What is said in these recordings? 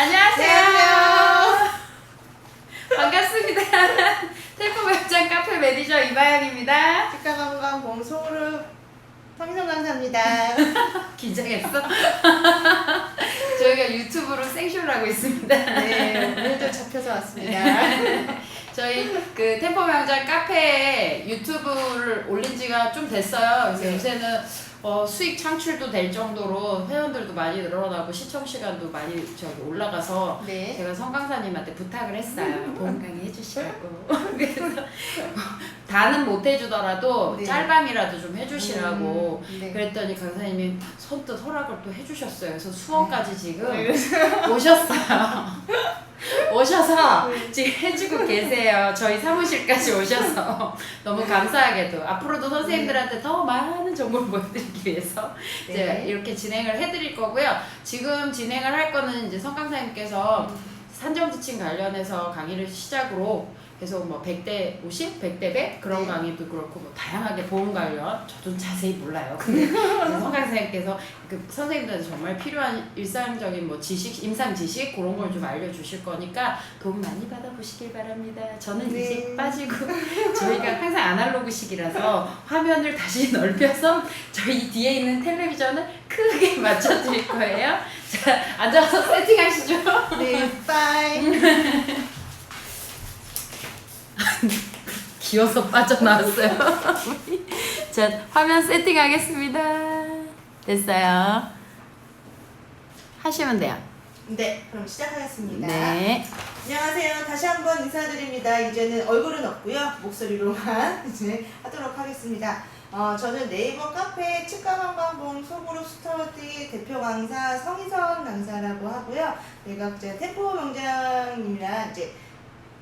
안녕하세요. 반갑습니다. 템포 매장 카페 매니저 이바연입니다. 치과관광 봉소르 황희성 강사입니다. 긴장했어? 저희가 유튜브로 생쇼를 하고 있습니다. 네, 오늘도 잡혀서 왔습니다. 저희 그 템포 명장 카페에 유튜브를 올린 지가 좀 됐어요. 그래서 네. 요새는 어, 수익 창출도 될 정도로 회원들도 많이 늘어나고 시청 시간도 많이 저기 올라가서 네. 제가 성 강사님한테 부탁을 했어요. 보험 강의 해주시라고. 그래서 다는 못 해주더라도 네. 짤방이라도 좀 해주시라고. 음, 네. 그랬더니 강사님이 선뜻 허락을 또 해주셨어요. 그래서 수원까지 지금 네. 오셨어요. 오셔서 네. 지금 해주고 계세요. 저희 사무실까지 오셔서 너무 감사하게도 앞으로도 선생님들한테 더 많은 정보를 보여드리기 위해서 네. 제가 이렇게 진행을 해드릴 거고요. 지금 진행을 할 거는 이제 성 강사님께서 산정지침 관련해서 강의를 시작으로 계속 뭐 100대 50, 100대 100 그런 네. 강의도 그렇고 뭐 다양하게 보험 관련 저도 자세히 몰라요. 근데 성 강사님께서 그 선생님들한테 정말 필요한 일상적인 뭐 지식, 임상 지식 그런 걸 좀 알려주실 거니까 도움 많이 받아보시길 바랍니다. 저는 네. 이제 빠지고 저희가 항상 아날로그식이라서 화면을 다시 넓혀서 저희 뒤에 있는 텔레비전을 크게 맞춰드릴 거예요. 자, 앉아서 세팅하시죠. 네, 빠이. 기어서 빠져나왔어요. 자, 화면 세팅하겠습니다. 됐어요. 하시면 돼요. 네, 그럼 시작하겠습니다. 네. 안녕하세요. 다시 한번 인사드립니다. 이제는 얼굴은 없고요. 목소리로만 이제 하도록 하겠습니다. 어, 저는 네이버 카페 치과관광봉 소그룹 스터디 대표 강사 성희선 강사라고 하고요. 내가 이제 템포 명장님이랑 이제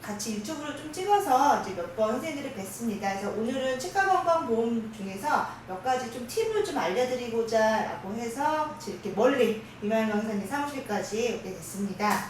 같이 유튜브를 좀 찍어서 이제 몇 번 선생님들을 뵀습니다. 그래서 오늘은 치과건강보험 중에서 몇 가지 좀 팁을 좀 알려드리고자 라고 해서 이렇게 멀리 이만 강사님 사무실까지 오게 됐습니다.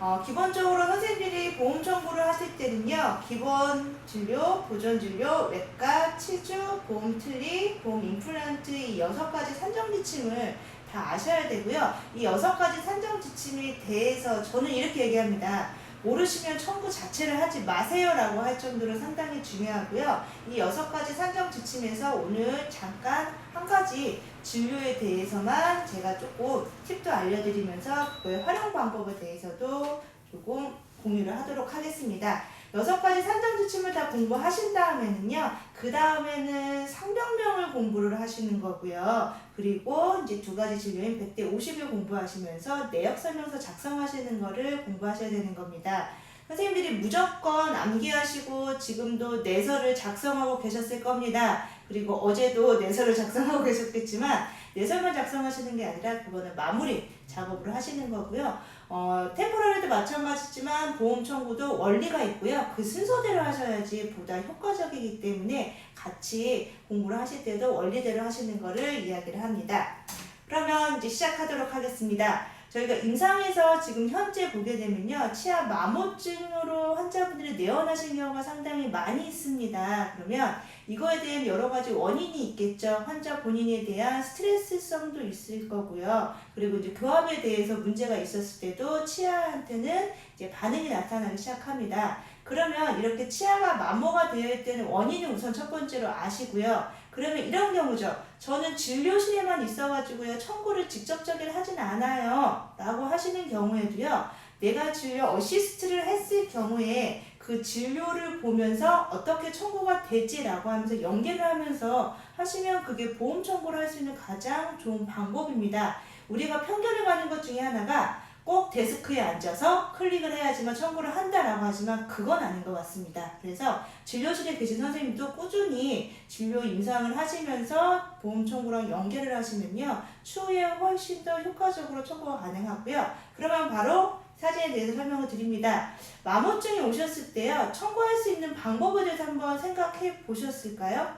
어, 기본적으로 선생님들이 보험 청구를 하실 때는요, 기본 진료, 보존 진료, 외과, 치주, 보험 틀리, 보험 임플란트 이 여섯 가지 산정 지침을 다 아셔야 되고요. 이 여섯 가지 산정 지침에 대해서 저는 이렇게 얘기합니다. 모르시면 청구 자체를 하지 마세요라고 할 정도로 상당히 중요하고요. 이 여섯 가지 산정 지침에서 오늘 잠깐 한 가지 진료에 대해서만 제가 조금 팁도 알려드리면서 그거의 활용 방법에 대해서도 조금 공유를 하도록 하겠습니다. 여섯 가지 산정 지침을 다 공부하신 다음에는요, 그 다음에는 상병명을 공부를 하시는 거고요. 그리고 이제 두 가지 진료인 100대 50을 공부하시면서 내역 설명서 작성하시는 거를 공부하셔야 되는 겁니다. 선생님들이 무조건 암기하시고 지금도 내서를 작성하고 계셨을 겁니다. 그리고 어제도 내서를 작성하고 계셨겠지만 내설만 작성하시는 게 아니라 그거는 마무리 작업을 하시는 거고요. 어, 템포럴에도 마찬가지지만 보험 청구도 원리가 있고요. 그 순서대로 하셔야지 보다 효과적이기 때문에 같이 공부를 하실 때도 원리대로 하시는 거를 이야기를 합니다. 그러면 이제 시작하도록 하겠습니다. 저희가 임상에서 지금 현재 보게 되면요. 치아 마모증으로 환자분들이 내원하신 경우가 상당히 많이 있습니다. 그러면 이거에 대한 여러 가지 원인이 있겠죠. 환자 본인에 대한 스트레스성도 있을 거고요. 그리고 이제 교합에 대해서 문제가 있었을 때도 치아한테는 이제 반응이 나타나기 시작합니다. 그러면 이렇게 치아가 마모가 되어 있는 원인은 우선 첫 번째로 아시고요. 그러면 이런 경우죠. 저는 진료실에만 있어가지고요. 청구를 직접적인 하진 않아요. 라고 하시는 경우에도요. 내가 진료 어시스트를 했을 경우에 그 진료를 보면서 어떻게 청구가 되지라고 하면서 연계를 하면서 하시면 그게 보험 청구를 할 수 있는 가장 좋은 방법입니다. 우리가 편견을 가는 것 중에 하나가 꼭 데스크에 앉아서 클릭을 해야지만 청구를 한다라고 하지만 그건 아닌 것 같습니다. 그래서 진료실에 계신 선생님도 꾸준히 진료 임상을 하시면서 보험 청구랑 연계를 하시면요. 추후에 훨씬 더 효과적으로 청구가 가능하고요. 그러면 바로 사진에 대해서 설명을 드립니다. 마모증이 오셨을 때요. 청구할 수 있는 방법에 대해서 한번 생각해 보셨을까요?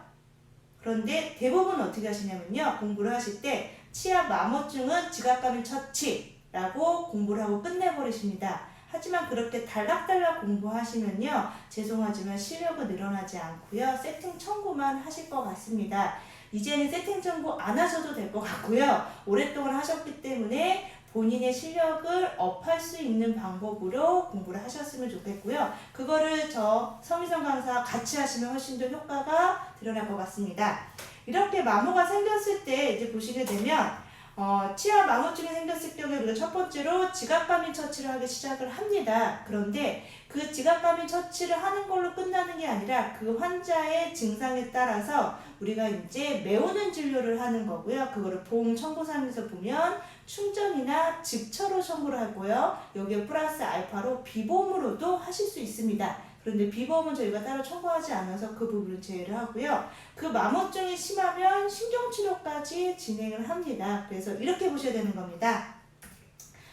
그런데 대부분 어떻게 하시냐면요. 공부를 하실 때 치아 마모증은 지각감의 처치 라고 공부를 하고 끝내버리십니다. 하지만 그렇게 달락달락 공부하시면요. 죄송하지만 실력은 늘어나지 않고요. 세팅 청구만 하실 것 같습니다. 이제는 세팅 청구 안 하셔도 될 것 같고요. 오랫동안 하셨기 때문에 본인의 실력을 업할 수 있는 방법으로 공부를 하셨으면 좋겠고요. 그거를 저 성희성 강사와 같이 하시면 훨씬 더 효과가 드러날 것 같습니다. 이렇게 마모가 생겼을 때 이제 보시게 되면 어, 치아 마모증이 생겼을 경우에 우리가 첫 번째로 지각감인 처치를 하기 시작을 합니다. 그런데 그 지각감인 처치를 하는 걸로 끝나는 게 아니라 그 환자의 증상에 따라서 우리가 이제 메우는 진료를 하는 거고요. 그거를 보험 청구상에서 보면 충전이나 직처로 청구를 하고요. 여기에 플러스 알파로 비보험으로도 하실 수 있습니다. 그런데 비보험은 저희가 따로 청구하지 않아서 그 부분을 제외를 하고요. 그 마모증이 심하면 신경치료까지 진행을 합니다. 그래서 이렇게 보셔야 되는 겁니다.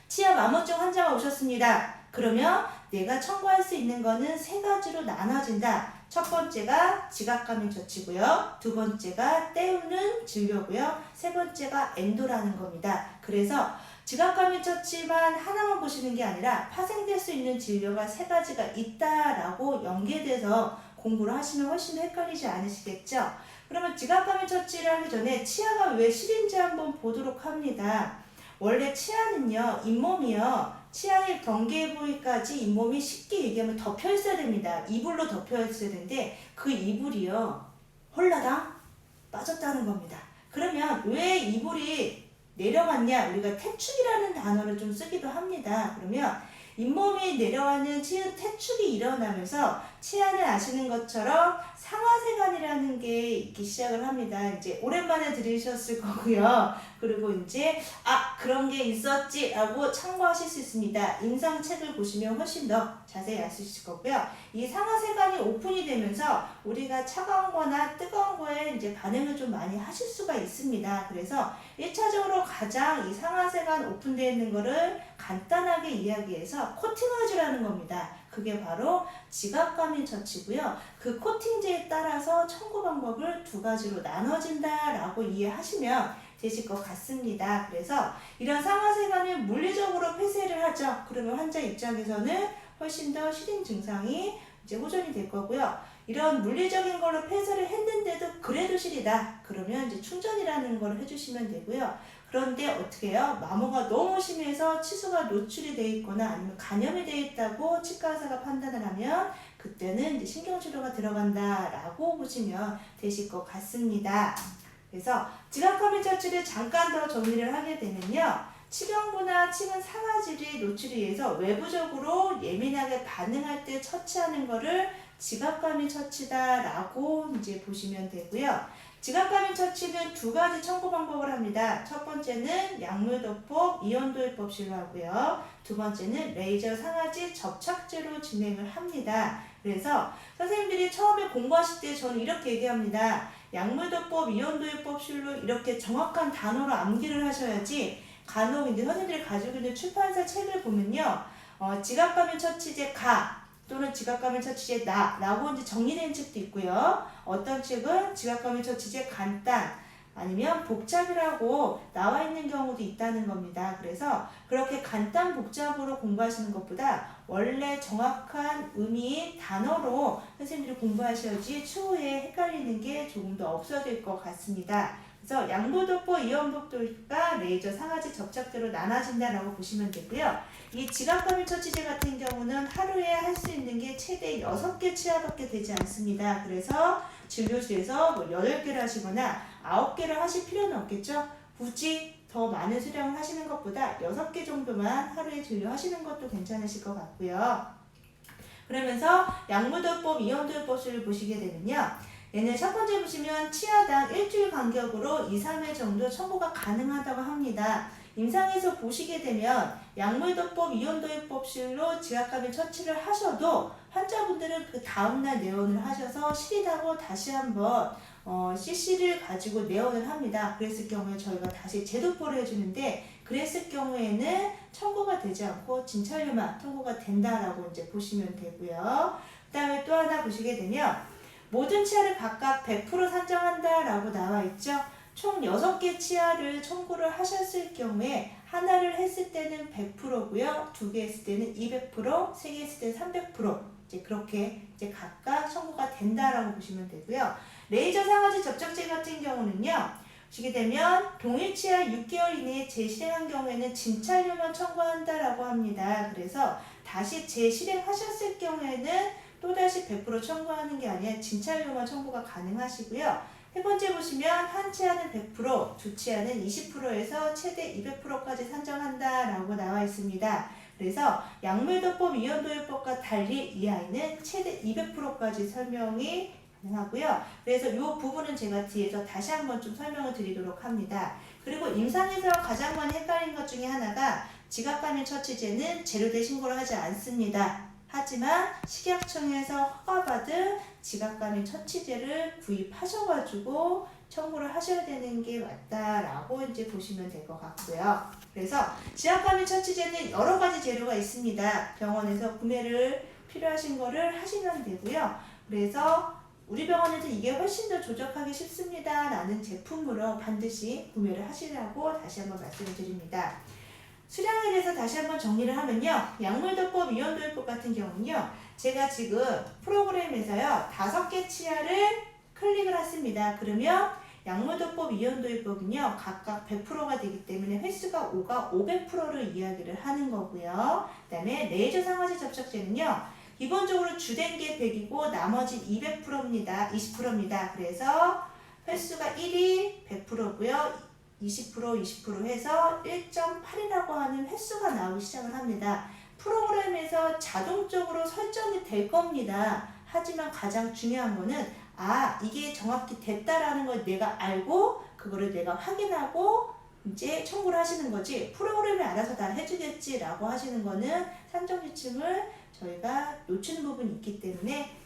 치아 마모증 환자가 오셨습니다. 그러면 내가 청구할 수 있는 거는 세 가지로 나눠진다. 첫 번째가 지각감인 처치고요. 두 번째가 때우는 진료고요. 세 번째가 엔도라는 겁니다. 그래서 지각감인 처치만 하나만 보시는 게 아니라 파생될 수 있는 진료가 세 가지가 있다라고 연계돼서 공부를 하시면 훨씬 더 헷갈리지 않으시겠죠? 그러면 지각감인 처치를 하기 전에 치아가 왜 실인지 한번 보도록 합니다. 원래 치아는요, 잇몸이요, 치아의 경계 부위까지 잇몸이 쉽게 얘기하면 덮여 있어야 됩니다. 이불로 덮여 있어야 되는데 그 이불이요, 홀라당 빠졌다는 겁니다. 그러면 왜 이불이 내려갔냐? 우리가 태축이라는 단어를 좀 쓰기도 합니다. 그러면 잇몸이 내려가는 태축이 일어나면서 치아는 아시는 것처럼 상하세관이라는 게 있기 시작을 합니다. 이제 오랜만에 들으셨을 거고요. 그리고 이제 아 그런 게 있었지라고 참고하실 수 있습니다. 임상책을 보시면 훨씬 더 자세히 알 수 있을 거고요. 이 상하세관이 오픈이 되면서 우리가 차가운 거나 뜨거운 거에 이제 반응을 좀 많이 하실 수가 있습니다. 그래서 1차적으로 가장 이 상하세관 오픈되어 있는 거를 간단하게 이야기해서 코팅해주라는 겁니다. 그게 바로 지각감인 처치고요. 그 코팅제에 따라서 청구 방법을 두 가지로 나눠진다라고 이해하시면 되실 것 같습니다. 그래서 이런 상하세관을 물리적으로 폐쇄를 하죠. 그러면 환자 입장에서는 훨씬 더 실인 증상이 이제 호전이 될 거고요. 이런 물리적인 걸로 폐쇄를 했는데도 그래도 실이다. 그러면 이제 충전이라는 걸 해주시면 되고요. 그런데 어떻게 해요? 마모가 너무 심해서 치수가 노출이 돼 있거나 아니면 간염이 돼 있다고 치과 의사가 판단을 하면 그때는 신경치료가 들어간다라고 보시면 되실 것 같습니다. 그래서 지각감인 처치를 잠깐 더 정리를 하게 되면요. 치경부나 치근 상아질이 노출에 의해서 외부적으로 예민하게 반응할 때 처치하는 거를 지각감인 처치다라고 이제 보시면 되고요. 지각감인 처치는 두 가지 청구 방법을 합니다. 첫 번째는 약물도법 이온도입법실로 하고요. 두 번째는 레이저 상아지 접착제로 진행을 합니다. 그래서 선생님들이 처음에 공부하실 때 저는 이렇게 얘기합니다. 약물도법 이온도입법실로 이렇게 정확한 단어로 암기를 하셔야지 간혹 이제 선생님들이 가지고 있는 출판사 책을 보면요. 어, 지각감인 처치제 가 또는 지각감인 처치제 나라고 이제 정리된 책도 있고요. 어떤 책은 지각감인 처치제 간단 아니면 복잡이라고 나와 있는 경우도 있다는 겁니다. 그래서 그렇게 간단 복잡으로 공부하시는 것보다 원래 정확한 의미 단어로 선생님들이 공부하셔야지 추후에 헷갈리는 게 조금 더 없어질 것 같습니다. 그래서 양보도법, 이온복도가 레이저 상아지 접착제로 나눠진다라고 보시면 되고요. 이 지각감인 처치제 같은 경우는 하루에 할 수 있는 게 최대 6개 치아밖에 되지 않습니다. 그래서 진료실에서 뭐 8개를 하시거나 9개를 하실 필요는 없겠죠. 굳이 더 많은 수량을 하시는 것보다 6개 정도만 하루에 진료하시는 것도 괜찮으실 것 같고요. 그러면서 약무도법, 이온도법을 보시게 되면요. 얘는 첫 번째 보시면 치아당 일주일 간격으로 2, 3회 정도 청구가 가능하다고 합니다. 임상에서 보시게 되면 약물도법, 이온도입법실로 지각감인 처치를 하셔도 환자분들은 그 다음날 내원을 하셔서 실이다고 다시 한번 어, CC를 가지고 내원을 합니다. 그랬을 경우에 저희가 다시 재도포를 해주는데 그랬을 경우에는 청구가 되지 않고 진찰료만 통고가 된다라고 이제 보시면 되고요. 그 다음에 또 하나 보시게 되면 모든 치아를 각각 100% 산정한다라고 나와 있죠. 총 6개 치아를 청구를 하셨을 경우에 하나를 했을 때는 100%고요. 두 개 했을 때는 200%, 세 개 했을 때는 300% 이제 그렇게 이제 각각 청구가 된다라고 보시면 되고요. 레이저 상아지 접착제 같은 경우는요. 시게 되면 동일치하 6개월 이내에 재실행한 경우에는 진찰료만 청구한다라고 합니다. 그래서 다시 재실행하셨을 경우에는 또다시 100% 청구하는 게 아니라 진찰료만 청구가 가능하시고요. 세 번째 보시면 한 치아는 100%, 두 치아는 20%에서 최대 200%까지 산정한다라고 나와 있습니다. 그래서 약물도법 위헌도입법과 달리 이 아이는 최대 200%까지 설명이 가능하고요. 그래서 이 부분은 제가 뒤에서 다시 한번 좀 설명을 드리도록 합니다. 그리고 임상에서 가장 많이 헷갈린 것 중에 하나가 지각감염 처치제는 재료대 신고를 하지 않습니다. 하지만 식약청에서 허가받은 지각감염 처치제를 구입하셔가지고 청구를 하셔야 되는 게 맞다라고 이제 보시면 될 것 같고요. 그래서 지각감염 처치제는 여러 가지 재료가 있습니다. 병원에서 구매를 필요하신 거를 하시면 되고요. 그래서 우리 병원에서 이게 훨씬 더 조작하기 쉽습니다. 라는 제품으로 반드시 구매를 하시라고 다시 한번 말씀을 드립니다. 수량에 대해서 다시 한번 정리를 하면요. 약물도법, 위헌도입법 같은 경우는요. 제가 지금 프로그램에서요. 다섯 개 치아를 클릭을 했습니다. 그러면 약물도법, 위헌도입법은요. 각각 100%가 되기 때문에 횟수가 5가 500%를 이야기를 하는 거고요. 그 다음에 레이저 상아지 접촉제는요. 기본적으로 주된 게 100이고 나머지 200%입니다. 20%입니다. 그래서 횟수가 1이 100%고요. 20% 20% 해서 1.8이라고 하는 횟수가 나오기 시작을 합니다. 프로그램에서 자동적으로 설정이 될 겁니다. 하지만 가장 중요한 거는 아 이게 정확히 됐다라는 걸 내가 알고 그거를 내가 확인하고 이제 청구를 하시는 거지 프로그램이 알아서 다 해주겠지라고 하시는 거는 산정 지침을 저희가 놓치는 부분이 있기 때문에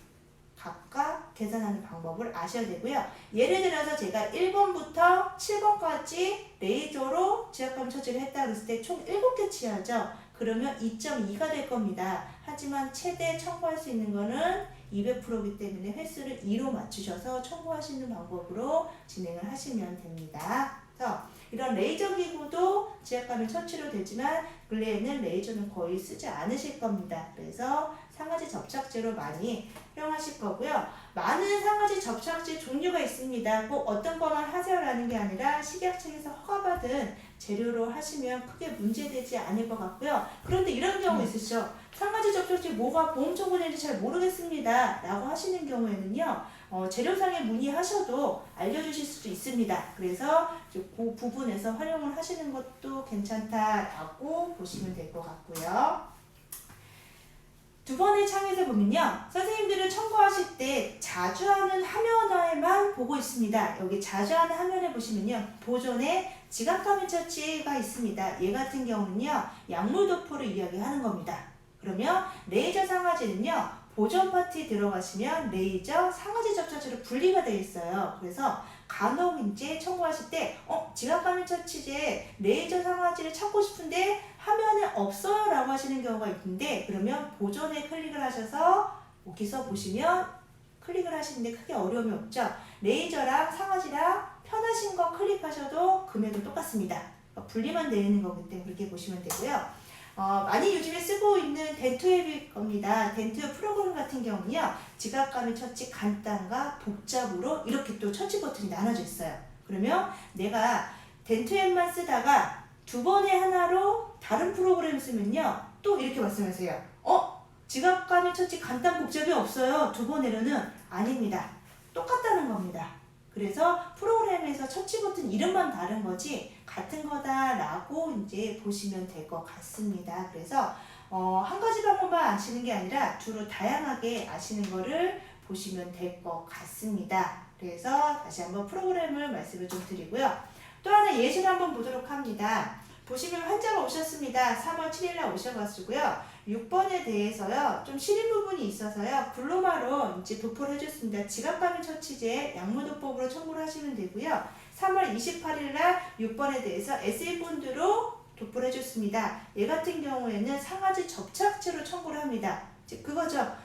각각 계산하는 방법을 아셔야 되고요. 예를 들어서 제가 1번부터 7번까지 레이저로 지압감 처치를 했다 그랬을 때 총 7개 치아죠. 그러면 2.2가 될 겁니다. 하지만 최대 청구할 수 있는 거는 200%이기 때문에 횟수를 2로 맞추셔서 청구하시는 방법으로 진행을 하시면 됩니다. 그래서 이런 레이저 기구도 지압감이 처치로 되지만 근래에는 레이저는 거의 쓰지 않으실 겁니다. 그래서 상아지 접착제로 많이 활용하실 거고요. 많은 상아지 접착제 종류가 있습니다. 꼭 어떤 것만 하세요라는 게 아니라 식약청에서 허가받은 재료로 하시면 크게 문제되지 않을 것 같고요. 그런데 이런 경우 있으시죠? 상아지 접착제 뭐가 보험 청구되는지 잘 모르겠습니다. 라고 하시는 경우에는요. 어, 재료상에 문의하셔도 알려주실 수도 있습니다. 그래서 이제 그 부분에서 활용을 하시는 것도 괜찮다라고 보시면 될 것 같고요. 두 번의 창에서 보면요. 선생님들은 청구하실 때 자주 하는 화면에만 보고 있습니다. 여기 자주 하는 화면에 보시면요. 보존에 지각감염 처치가 있습니다. 얘 같은 경우는요. 약물 도포를 이야기하는 겁니다. 그러면 레이저 상아지는요. 보존 파티 들어가시면 레이저 상아지 접착제로 분리가 되어 있어요. 그래서 간혹 이제 청구하실 때, 어, 지각감염 처치제 레이저 상아지를 찾고 싶은데 화면에 없어요 라고 하시는 경우가 있는데, 그러면 보존에 클릭을 하셔서 여기서 보시면 클릭을 하시는데 크게 어려움이 없죠. 레이저랑 상아지랑 편하신 거 클릭하셔도 금액은 똑같습니다. 그러니까 분리만 되어 있는 거기 때문에 그렇게 보시면 되고요. 어, 많이 요즘에 쓰고 있는 덴트웹일 겁니다. 덴트웹 프로그램 같은 경우는요, 지각감의 처치 간단과 복잡으로 이렇게 또 처치 버튼이 나눠져 있어요. 그러면 내가 덴트웹만 쓰다가 두 번에 하나로 다른 프로그램 쓰면요, 또 이렇게 말씀하세요. 어? 지각감의 처치 간단 복잡이 없어요. 두 번에는 아닙니다. 똑같다는 겁니다. 그래서 프로그램에서 처치 버튼 이름만 다른 거지 같은 거다라고 이제 보시면 될 것 같습니다. 그래서 어, 한 가지 방법만 아시는 게 아니라 주로 다양하게 아시는 거를 보시면 될 것 같습니다. 그래서 다시 한번 프로그램을 말씀을 좀 드리고요. 또 하나 예시를 한번 보도록 합니다. 보시면 환자가 오셨습니다. 3월 7일 날 오셔가지고요. 6번에 대해서요. 좀 시린 부분이 있어서요. 글로마로 이제 도포를 해줬습니다. 지각감염 처치제 약물도법으로 청구를 하시면 되고요. 3월 28일 날 6번에 대해서 SE본드로 도포를 해줬습니다. 얘 같은 경우에는 상아지 접착제로 청구를 합니다. 즉 그거죠.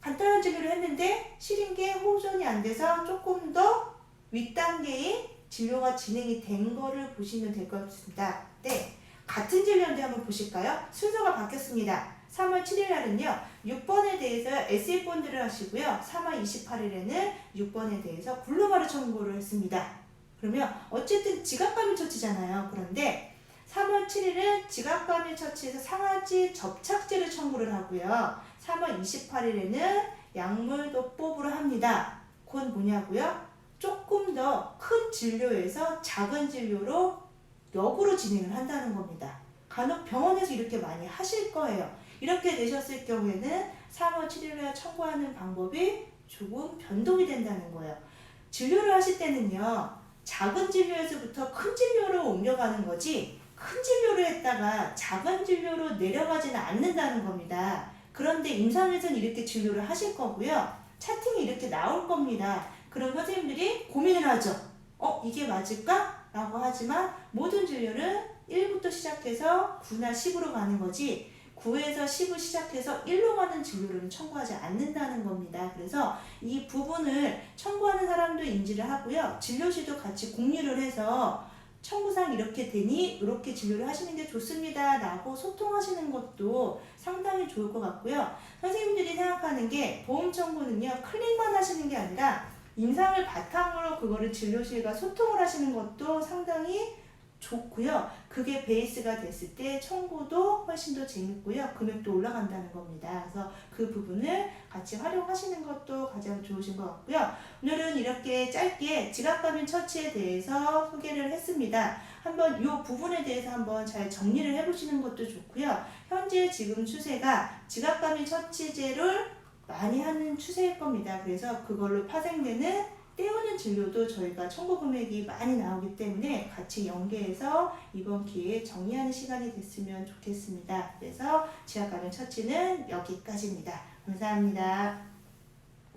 간단한 진료를 했는데 시린 게 호전이 안 돼서 조금 더 윗단계의 진료가 진행이 된 거를 보시면 될 것 같습니다. 네. 같은 진료인데 한번 보실까요? 순서가 바뀌었습니다. 3월 7일 날은요, 6번에 대해서 SE본드를 하시고요. 3월 28일에는 6번에 대해서 글로바르 청구를 했습니다. 그러면 어쨌든 지각감염 처치잖아요. 그런데 3월 7일은 지각감염 처치에서 상하지 접착제를 청구를 하고요. 3월 28일에는 약물 도포부를 합니다. 그건 뭐냐고요? 조금 더 큰 진료에서 작은 진료로 역으로 진행을 한다는 겁니다. 간혹 병원에서 이렇게 많이 하실 거예요. 이렇게 되셨을 경우에는 3월 7일에 청구하는 방법이 조금 변동이 된다는 거예요. 진료를 하실 때는요, 작은 진료에서부터 큰 진료로 옮겨가는 거지, 큰 진료를 했다가 작은 진료로 내려가지는 않는다는 겁니다. 그런데 임상에서는 이렇게 진료를 하실 거고요. 차팅이 이렇게 나올 겁니다. 그럼 선생님들이 고민을 하죠. 어, 이게 맞을까? 라고 하지만 모든 진료는 1부터 시작해서 9나 10으로 가는 거지 9에서 10을 시작해서 1로 가는 진료를 청구하지 않는다는 겁니다. 그래서 이 부분을 청구하는 사람도 인지를 하고요. 진료실도 같이 공유를 해서 청구상 이렇게 되니 이렇게 진료를 하시는 게 좋습니다. 라고 소통하시는 것도 상당히 좋을 것 같고요. 선생님들이 생각하는 게 보험 청구는요. 클릭만 하시는 게 아니라 임상을 바탕으로 그거를 진료실과 소통을 하시는 것도 상당히 좋고요. 그게 베이스가 됐을 때 청구도 훨씬 더 재밌고요. 금액도 올라간다는 겁니다. 그래서 그 부분을 같이 활용하시는 것도 가장 좋으신 것 같고요. 오늘은 이렇게 짧게 지각감염 처치에 대해서 소개를 했습니다. 한번 이 부분에 대해서 한번 잘 정리를 해보시는 것도 좋고요. 현재 지금 추세가 지각감염 처치제를 많이 하는 추세일 겁니다. 그래서 그걸로 파생되는 떼우는 진료도 저희가 청구 금액이 많이 나오기 때문에 같이 연계해서 이번 기회에 정리하는 시간이 됐으면 좋겠습니다. 그래서 지압감염 처치는 여기까지입니다. 감사합니다.